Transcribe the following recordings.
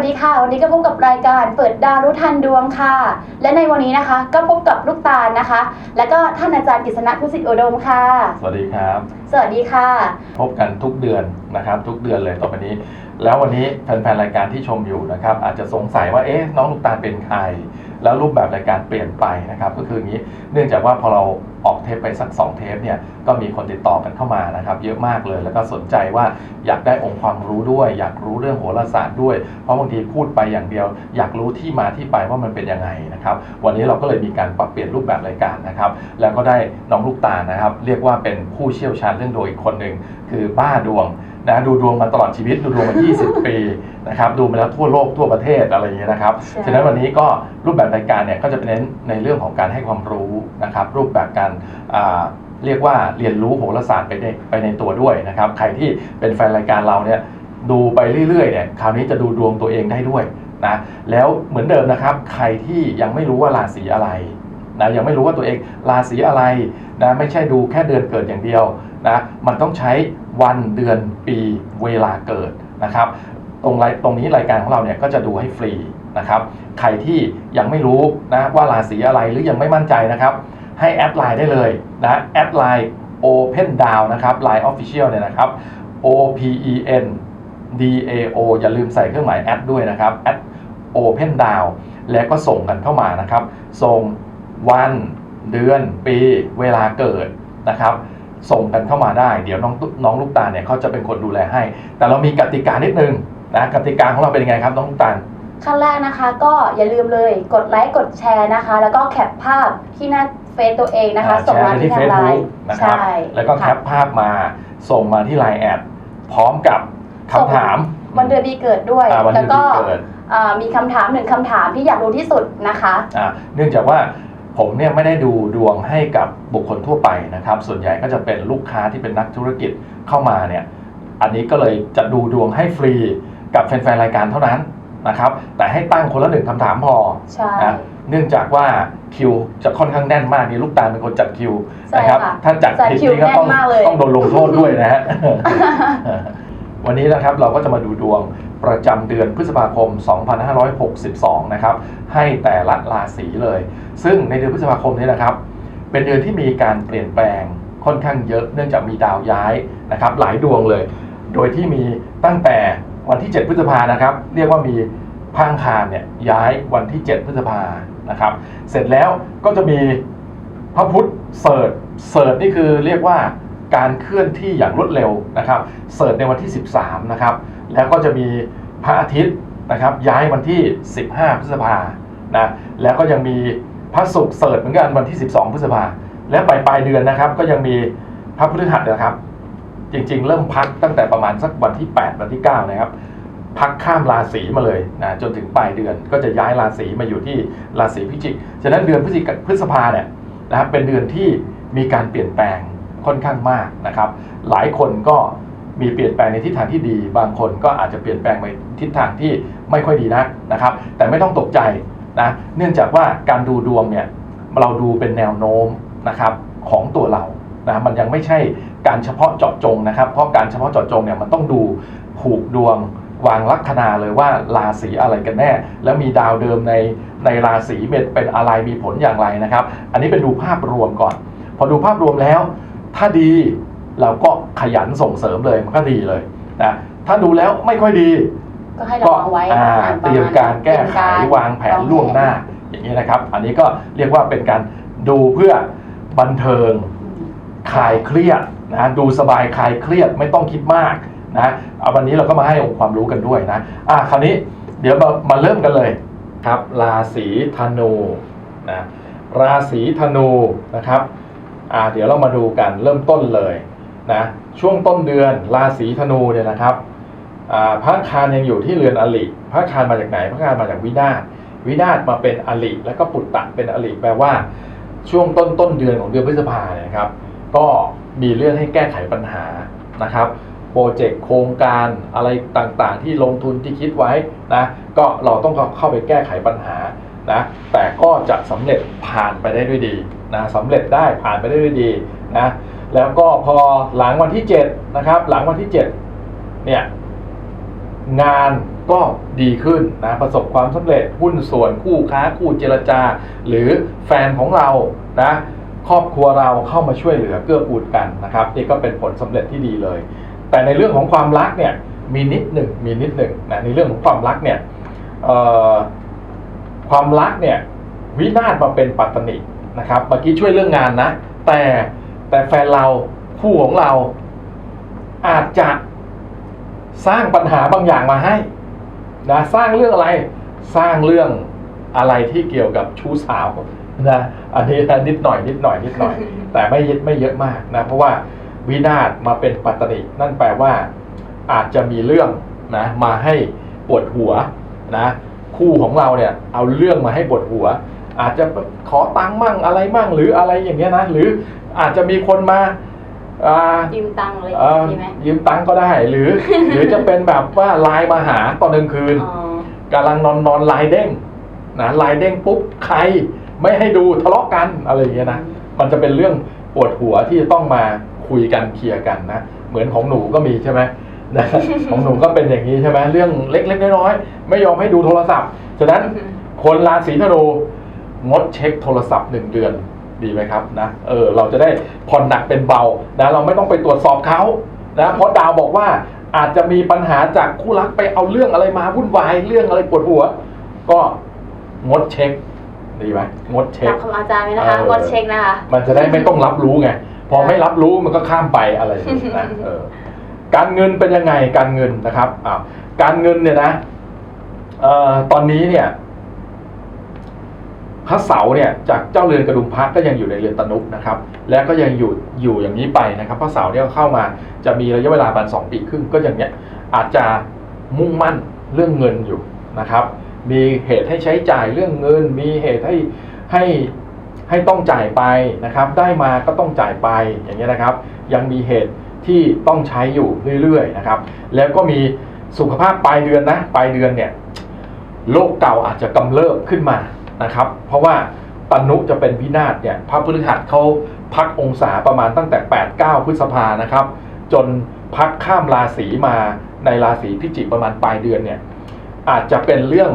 วัสดีค่ะ วันนี้ก็พบกับรายการเปิดดาวรู้ทันดวงค่ะ และในวันนี้นะคะ ก็พบกับลูกตาลนะคะ และก็ท่านอาจารย์กฤษณะพุสิทธิโอดมค่ะ สวัสดีครับ สวัสดีค่ะ พบกันทุกเดือนนะครับ ทุกเดือนเลยต่อไปนี้ แล้ววันนี้แฟนๆรายการที่ชมอยู่นะครับ อาจจะสงสัยว่าเอ๊ะน้องลูกตาลเป็นใคร แล้วรูปแบบรายการเปลี่ยนไปนะครับก็คืออย่างนี้เนื่องจากว่าพอเราออกเทปไปสัก 2 เทปเนี่ยก็มีคนติดต่อกันเข้ามานะครับ เยอะมากเลย แล้วก็สนใจว่าอยากได้องค์ความรู้ด้วย อยากรู้เรื่องโหราศาสตร์ด้วย เพราะบางทีพูดไปอย่างเดียว อยากรู้ที่มาที่ไปว่ามันเป็นยังไงนะครับ วันนี้เราก็เลยมีการปรับเปลี่ยนรูปแบบรายการนะครับ แล้วก็ได้น้องลูกตานะครับ เรียกว่าเป็นผู้เชี่ยวชาญเรื่องดวงอีกคนหนึ่งคือบ้าดวง นะดูดวงมาตลอดชีวิต ดูดวงมา 20 ปีนะครับดูมาแล้วทั่วโลกทั่วประเทศอะไรอย่างเงี้ยนะครับใช่ ฉะนั้นวันนี้ก็รูปแบบรายการเนี่ยก็จะเป็นเน้นในเรื่องของการให้ความรู้นะครับ รูปแบบการอ่าเรียกว่าเรียนรู้โหราศาสตร์ไปในไปในตัวด้วยนะครับ ใครที่เป็นแฟนรายการเราเนี่ยดูไปเรื่อยๆเนี่ยคราวนี้จะดูดวงตัวเองได้ด้วยนะแล้วเหมือนเดิมนะครับ ใครที่ยังไม่รู้ว่าราศีอะไร นะยังไม่รู้ว่าตัวเองราศีอะไรนะไม่ใช่ดูแค่เดือนเกิดอย่างเดียวนะมันต้องใช้ วันเดือนปีเวลาเกิดนะครับ ตรงไลตรงนี้รายการของเราเนี่ยก็จะดูให้ฟรีนะครับใครที่ยังไม่รู้นะว่าราศีอะไรหรือยังไม่มั่นใจนะครับ ให้แอดไลน์ได้เลยนะแอดไลน์ Open Down นะครับ Line Official เนี่ยนะครับ O P E N D A O อย่าลืมใส่เครื่องหมายแอดด้วยนะครับแอด Open Down แล้วก็ส่งกันเข้ามานะครับ ส่งวันเดือนปีเวลาเกิดนะครับ ส่งกันเข้ามาได้ เดี๋ยวน้องตุ๊น้องลูกตาลเนี่ยเขาจะเป็นคนดูแลให้ แต่เรามีกติกานิดนึงนะกติกาของเราเป็นยังไงครับน้องลูกตาลขั้นแรกนะคะ ก็อย่าลืมเลยกดไลค์กดแชร์นะคะ แล้วก็แคปภาพที่หน้าเฟซตัวเองนะคะอ่าส่งมาแชร์ไปที่ที่ทางไล Facebook น์นะครับใช่แล้วก็แคปะภาพมาส่งมาที่ Line แอดพร้อมกับคำถามวันเดือนปีเกิดด้วยอ่าวันแล้เดืวอนก็ปีเกิดอ่ามีคำถามหนึ่งคำถามที่อยากรู้ที่สุดนะคะอ่าเนื่องจากว่า ผมเนี่ยไม่ได้ดูดวงให้กับบุคคลทั่วไปนะครับ ส่วนใหญ่ก็จะเป็นลูกค้าที่เป็นนักธุรกิจเข้ามาเนี่ย อันนี้ก็เลยจะดูดวงให้ฟรีกับแฟนๆรายการเท่านั้นนะครับ แต่ให้ตั้งคนละหนึ่งคำถามพอใช่ นะเนื่องจากว่าคิวจะค่อนข้างแน่นมากนี่ลูกตาลเป็นคนจัดคิวใช่นะครับ ค่ะถ้าจัดจัดผิดคิวนี่ก็ต้องแน่นมากเลย ต้องโดนลงโทษด้วยนะฮะ วันนี้นะครับเราก็จะมาดูดวง ประจำเดือนพฤษภาคม 2562 นะครับ ให้แต่ละราศีเลย ซึ่งในเดือนพฤษภาคมนี้นะครับ เป็นเดือนที่มีการเปลี่ยนแปลงค่อนข้างเยอะ เนื่องจากมีดาวย้ายนะครับ หลายดวงเลย โดยที่มีตั้งแต่วันที่ 7 พฤษภานะครับ เรียกว่ามีพังคารเนี่ยย้ายวันที่ 7 พฤษภานะครับ เสร็จแล้วก็จะมีพระพุธเสิร์ชเสิร์ชนี่คือเรียกว่าการเคลื่อนที่อย่างรวดเร็วนะครับ เสิร์ชในวันที่ 13 นะครับ แล้วก็จะมีพระอาทิตย์นะครับย้ายวันที่ 15 พฤษภานะแล้วก็ยังมีพระศุกร์เสิร์ชเหมือนกันวันที่ 12 พฤษภาและปลายปลายเดือนนะครับ ก็ยังมีพระพฤหัสนะครับ จริง ๆ เริ่มพักตั้งแต่ประมาณสักวันที่ 8 วันที่ 9 นะครับ พักข้ามราศีมาเลยนะจนถึงปลายเดือนก็จะย้ายราศีมาอยู่ที่ราศีพิจิกฉะนั้นเดือนพฤศจิกพฤษภาเนี่ยนะครับเป็นเดือนที่มีการเปลี่ยนแปลงค่อนข้างมากนะครับ หลายคนก็ มีเปลี่ยนแปลงในทิศทางที่ดี บางคนก็อาจจะเปลี่ยนแปลงไปทิศทางที่ไม่ค่อยดีนักนะครับ แต่ไม่ต้องตกใจนะเนื่องจากว่าการดูดวงเนี่ยเราดูเป็นแนวโน้มนะครับของตัวเรานะมันยังไม่ใช่การเฉพาะเจาะจงนะครับ เพราะการเฉพาะเจาะจงเนี่ยมันต้องดูผูกดวงวางลัคนาเลยว่าราศีอะไรกันแน่ แล้วมีดาวเดิมในในราศีเป็นเป็นอะไรมีผลอย่างไรนะครับ อันนี้เป็นดูภาพรวมก่อน พอดูภาพรวมแล้ว ถ้าดี เราก็ขยันส่งเสริมเลยมันก็ดีเลยนะถ้าดูแล้วไม่ค่อยดี ก็ให้ระก็วังไว้อ่าอ่าเตรียมการแก้ไขเตรียมกวางแผนล่วงหน้า อย่างนี้นะครับ อันนี้ก็เรียกว่าเป็นการดูเพื่อบันเทิงคลายเครียดนะดูสบายคลายเครียดไม่ต้องคิดมากนะเอาวันนี้เราก็มาให้องค์ความรู้กันด้วยนะอะคราวนี้เดี๋ยวมามาเริ่มกันเลยครับ ราศีธนูนะราศีธนูนะครับอ่าเดี๋ยวเรามาดูกันเริ่มต้นเลย นะช่วงต้นเดือนราศีธนูเนี่ยนะครับพระคารยังอยู่ที่เรือนอลิพระคารมาจากไหนพระคารมาจากวินาศวินาศมาเป็นอลิแล้วก็ปุตตะเป็นอลิแปลว่าช่วงต้นต้นเดือนของเดือนพฤษภาเนี่ยครับ ก็มีเรื่องให้แก้ไขปัญหานะครับโปรเจกต์โครงการอะไรต่างๆ ที่ลงทุนที่คิดไว้นะก็เราต้องเข้าไปแก้ไขปัญหานะแต่ก็จะสำเร็จผ่านไปได้ด้วยดีนะสำเร็จได้ผ่านไปได้ด้วยดีนะ แล้วก็พอหลังวันที่7นะครับหลังวันที่7เนี่ยงานก็ดีขึ้นนะประสบความสำเร็จหุ้นส่วนคู่ค้าคู่เจรจา หรือแฟนของเรานะครอบครัวเราเข้ามาช่วยเหลือเกื้อกูลกันนะครับนี่ก็เป็นผลสำเร็จที่ดีเลย แต่ในเรื่องของความรักเนี่ยมีนิดหนึ่งมีนิดหนึ่งนะในเรื่องของความรักเนี่ยความรักเนี่ยวินาศมาเป็นปัตตนินะครับเมื่อกี้ช่วยเรื่องงานนะ แต่ แต่แฟนเราคู่ของเรา อาจจะสร้างปัญหาบางอย่างมาให้นะสร้างเรื่องอะไรสร้างเรื่องอะไรที่เกี่ยวกับชู้สาวนะอันนี้นะนิดหน่อยนิดหน่อยนิดหน่อย แต่ไม่เยอะไม่เยอะมากนะเพราะว่าวินาศมาเป็นปัตตนินั่นแปลว่าอาจจะมีเรื่องนะมาให้ปวดหัวนะคู่ของเราเนี่ยเอาเรื่องมาให้ปวดหัว อาจจะขอตังค์มั่งอะไรมั่งหรืออะไรอย่างเงี้ยนะหรืออาจจะมีคนมาอ่ายืมตังค์อะไรอย่างเอ่องี้ดีไหมยืมตังค์ก็ได้หรือ หรือจะเป็นแบบว่าไลน์มาหาตอนกลางคืนอ๋อกำลังนอนนอนไลน์เด้งนะไลน์เด้งปุ๊บใครไม่ให้ดูทะเลาะกันอะไรอย่างเงี้ยนะมันจะเป็นเรื่องปวดหัวที่จะต้องมาคุยกันเคลียร์กันนะเหมือนของหนูก็มีใช่ไหมนะของหนูก็เป็นอย่างนี้ใช่ไหมเรื่องเล็กๆน้อยๆไม่ยอมให้ดูโทรศัพท์ฉะนั้นคนราศีธนู งดเช็คโทรศัพท์หนึ่งเดือนดีไหมครับนะเออเราจะได้ผ่อนหนักเป็นเบานะเราไม่ต้องไปตรวจสอบเขานะเพราะดาวบอกว่าอาจจะมีปัญหาจากคู่รักไปเอาเรื่องอะไรมาวุ่นวายเรื่องอะไรปวดหัว ก็งดเช็คดีไหมงดเช็ครับคำอาจารย์ไหมนะคะเอองดเช็คนะคะมันจะได้ไม่ต้องรับรู้ไงพอไม่รับรู้มันก็ข้ามไปอะไรอย่างนี้นะเออการเงินเป็นยังไงการเงินนะครับอ้าวการเงินเนี่ยนะเอ่อตอนนี้เนี่ย พระเสาร์เนี่ยจากเจ้าเรือนกระดุมพระก็ยังอยู่ในเรือนตนุนะครับ และก็ยังอยู่อยู่อย่างนี้ไปนะครับ พระเสาร์เนี่ยเข้ามาจะมีระยะเวลาประมาณสองปีครึ่งก็อย่างเนี้ยอาจจะมุ่งมั่นเรื่องเงินอยู่นะครับ มีเหตุให้ใช้จ่ายเรื่องเงิน มีเหตุให้ให้ให้ต้องจ่ายไปนะครับ ได้มาก็ต้องจ่ายไปอย่างเงี้ยนะครับ ยังมีเหตุที่ต้องใช้อยู่เรื่อยๆนะครับ แล้วก็มีสุขภาพปลายเดือนนะปลายเดือนเนี่ยโรคเก่าอาจจะกำเริบขึ้นมา นะครับ เพราะว่าตนุจะเป็นพินาศเนี่ยพระพฤหัสเขาพักองศาประมาณตั้งแต่ 8-9 พฤษภานะครับ จนพักข้ามราศีมาในราศีพิจิกประมาณปลายเดือนเนี่ยอาจจะเป็นเรื่อง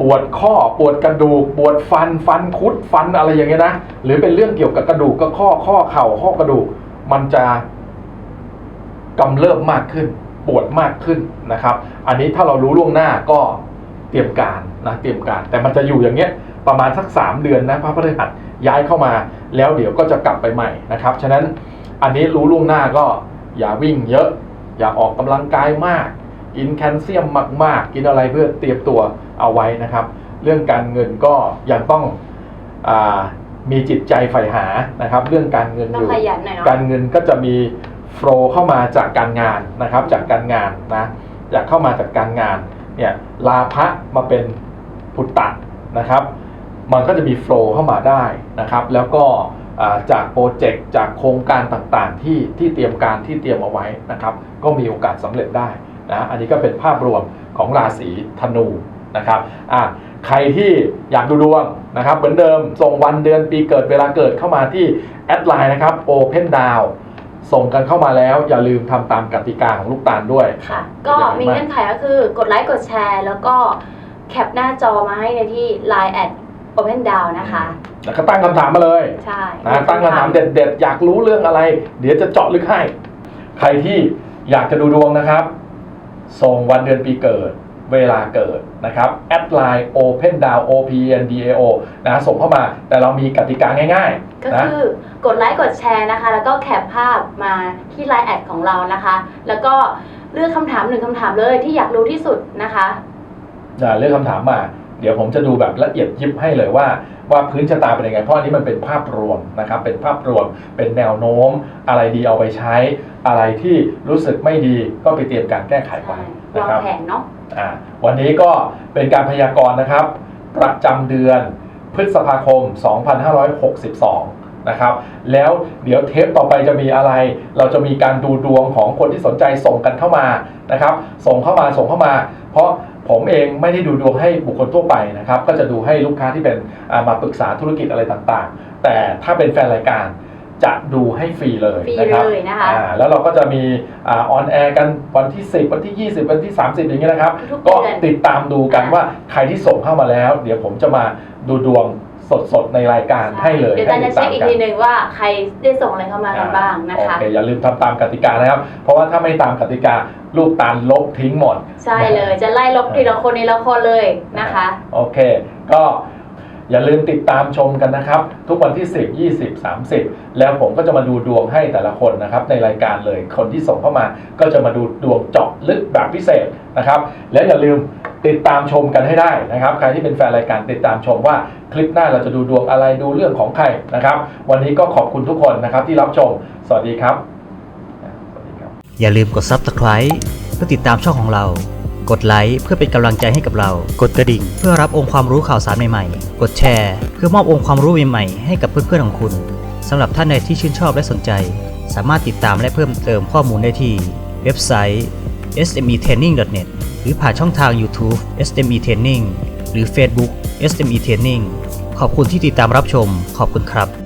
ปวดข้อปวดกระดูก ปวดฟันฟันคุดฟันอะไรอย่างเงี้ยนะหรือเป็นเรื่องเกี่ยวกับกระดูกก็ข้อข้อเข่าข้อกระดูก มันจะกำเริบมากขึ้น ปวดมากขึ้นนะครับ อันนี้ถ้าเรารู้ล่วงหน้าก็ เตรียมการนะเตรียมการ แต่มันจะอยู่อย่างเงี้ยประมาณสัก 3 เดือนนะพระพฤหัสย้ายเข้ามา แล้วเดี๋ยวก็จะกลับไปใหม่นะครับฉะนั้นอันนี้รู้ล่วงหน้าก็อย่าวิ่งเยอะ อย่าออกกำลังกายมาก กินแคลเซียมมาก ๆ กินอะไรเพื่อเตรียมตัวเอาไว้นะครับ เรื่องการเงินก็ยังต้องอามีจิตใจใฝ่หานะครับ เรื่องการเงินต้อองยู่ขยันหน่อยเนาะการเงินก็จะมีโฟลเข้ามาจากการงานนะครับ จากการงานนะอยากเข้ามาจากการงาน เนี่ยลาภะมาเป็นพุตตะนะครับ มันก็จะมีโฟลเข้ามาได้นะครับ แล้วก็จากโปรเจกต์จากโครงการต่างๆ ที่ที่เตรียมการที่เตรียมเอาไว้นะครับ ก็มีโอกาสสำเร็จได้นะอันนี้ก็เป็นภาพรวมของราศีธนูนะครับอะใครที่อยากดูดวงนะครับ เหมือนเดิมส่งวันเดือนปีเกิดเวลาเกิดเข้ามาที่แอดไลน์นะครับ Open Down ส่งกันเข้ามาแล้วอย่าลืมทำตามกติกาของลูกตาลด้วย ค่ะ ก็มีเงื่อนไขก็คือกดไลค์กดแชร์ แล้วก็แคปหน้าจอมาให้ในที่ Line แอด Open Down นะคะ แล้วก็ตั้งคำถามมาเลย ใช่นะตั้งคำถามเด็ดๆ อยากรู้เรื่องอะไร เดี๋ยวจะเจาะลึกให้ ใครที่อยากจะดูดวงนะครับ ส่งวันเดือนปีเกิด เวลาเกิดนะครับแอดไลน์ Open Down O P N D A O นะส่งเข้ามาแต่เรามีกติกาง่ายก็ๆนะคือกดไลค์กดแชร์นะคะ แล้วก็แคปภาพมาที่ Line แอดของเรานะคะ แล้วก็เลือกคำถามหนึ่งคำถามเลยที่อยากรู้ที่สุดนะคะ อ่าเลือกคำถามมา เดี๋ยวผมจะดูแบบละเอียดยิบให้เลยว่า ว่าพื้นชะตาเป็นยังไง เพราะอันนี้มันเป็นภาพรวมนะครับ เป็นภาพรวม เป็นแนวโน้ม อะไรดีเอาไปใช้ อะไรที่รู้สึกไม่ดีก็ไปเตรียมการแก้ไขไปใช่นะวางครับ แผนเนาะ อ่าวันนี้ก็เป็นการพยากรณ์นะครับ ประจำเดือนพฤษภาคม 2562 นะครับ แล้วเดี๋ยวเทปต่อไปจะมีอะไร เราจะมีการดูดวงของคนที่สนใจส่งกันเข้ามานะครับ ส่งเข้ามาส่งเข้ามา เพราะผมเองไม่ได้ดูดวงให้บุคคลทั่วไปนะครับ ก็จะดูให้ลูกค้าที่เป็นมาปรึกษาธุรกิจอะไรต่างๆ แต่ถ้าเป็นแฟนรายการ จะดูให้ฟรีเลยฟรีนะครับเลยนะคะอ่าแล้วเราก็จะมีออนแอร์กันวันที่ 10 วันที่ 20 วันที่ 30 อย่างเงี้ยนะครับ ทุกๆก็เดือนติดตามดูกันอ่าว่าใครที่ส่งเข้ามาแล้ว เดี๋ยวผมจะมาดูดวงสดๆในรายการให้เลยเดี๋ยวตาให้จะติดเช็ตาคมอีกกันทีหนึ่งว่าใครได้ส่งอะไรเข้ามากันบ้างนะคะ โอเคอย่าลืมทำตามกติกานะครับ เพราะว่าถ้าไม่ตามกติกาลูกตาลลบทิ้งหมดใช่เลยจะไล่ลบทีละคนทีละคนเลยนะคะ โอเค ก็ อย่าลืมติดตามชมกันนะครับ ทุกวันที่ 10 20 30 แล้วผมก็จะมาดูดวงให้แต่ละคนนะครับในรายการเลยคนที่ส่งเข้ามา ก็จะมาดูดวงเจาะลึกแบบพิเศษนะครับ แล้วอย่าลืมติดตามชมกันให้ได้นะครับใครที่เป็นแฟนรายการติดตามชมว่าคลิปหน้าเราจะดูดวงอะไรดูเรื่องของใครนะครับ วันนี้ก็ขอบคุณทุกคนนะครับที่รับชม สวัสดีครับ อย่าลืมกด Subscribe เพื่อติดตามช่องของเรา กดไลค์เพื่อเป็นกำลังใจให้กับเรา กดกระดิ่ง เพื่อรับองค์ความรู้ข่าวสารใหม่ๆ กดแชร์ เพื่อมอบองค์ความรู้ใหม่ๆให้กับเพื่อนๆของคุณสำหรับท่านใดที่ชื่นชอบและสนใจ สามารถติดตามและเพิ่มเติมข้อมูลได้ที่ เว็บไซต์ smetraining.net หรือผ่านช่องทาง YouTube SME Training หรือ Facebook SME Training ขอบคุณที่ติดตามรับชม ขอบคุณครับ